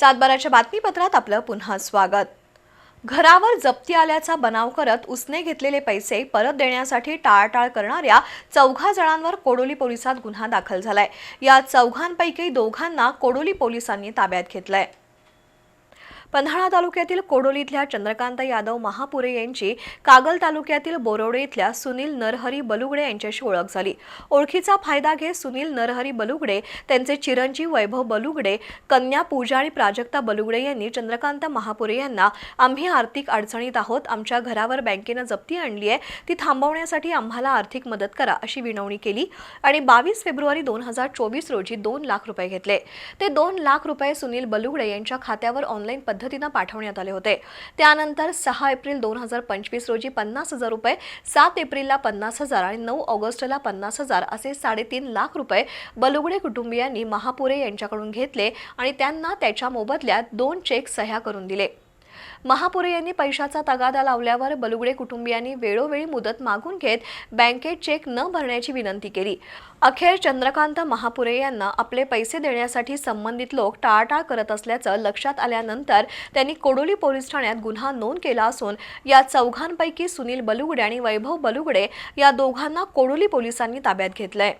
सातबाराच्या बातमीपत्रात आपलं पुन्हा स्वागत. घरावर जप्ती आल्याचा बनाव करत उसने घेतलेले पैसे परत देण्यासाठी टाळाटाळ करणाऱ्या चौघा जणांवर कोडोली पोलिसात गुन्हा दाखल झालाय. या चौघांपैकी दोघांना कोडोली पोलिसांनी ताब्यात घेतलंय. पन्हाळा तालुक्यातील कोडोली इथल्या चंद्रकांत यादव महापुरे यांची कागल तालुक्यातील बोरोडे इथल्या सुनील नरहरी बलुगडे यांच्याशी ओळख झाली. ओळखीचा फायदा घेत सुनील नरहरी बलुगडे त्यांचे चिरंजीव वैभव बलुगडे कन्या पूजा आणि प्राजक्ता बलुगडे यांनी चंद्रकांत महापुरे यांना आम्ही आर्थिक अडचणीत आहोत आमच्या घरावर बँकेनं जप्ती आणली आहे ती थांबवण्यासाठी आम्हाला आर्थिक मदत करा अशी विनवणी केली आणि बावीस फेब्रुवारी दोन हजार चोवीस रोजी दोन लाख रुपये घेतले. ते दोन लाख रुपये सुनील बलुगडे यांच्या खात्यावर ऑनलाईन पद्धतीनं पाठवण्यात आले होते. त्यानंतर सहा एप्रिल दोन हजार पंचवीस रोजी पन्नास हजार रुपये सात एप्रिलला पन्नास हजार आणि नऊ ऑगस्टला पन्नास हजार असे साडेतीन लाख रुपये बलुगडे कुटुंबियांनी महापुरे यांच्याकडून घेतले आणि त्यांना त्याच्या मोबदल्यात दोन चेक सह्या करून दिले. महापुरे यांनी पैशाचा तगादा लावल्यावर बलुगडे कुटुंबियांनी वेळोवेळी मुदत मागून घेत बँकेत चेक न भरण्याची विनंती केली. अखेर चंद्रकांत महापुरे यांना आपले पैसे देण्यासाठी संबंधित लोक टाळाटाळ करत असल्याचं लक्षात आल्यानंतर त्यांनी कोडोली पोलीस ठाण्यात गुन्हा नोंद केला असून या चौघांपैकी सुनील बलुगडे आणि वैभव बलुगडे या दोघांना कोडोली पोलिसांनी ताब्यात घेतलंय.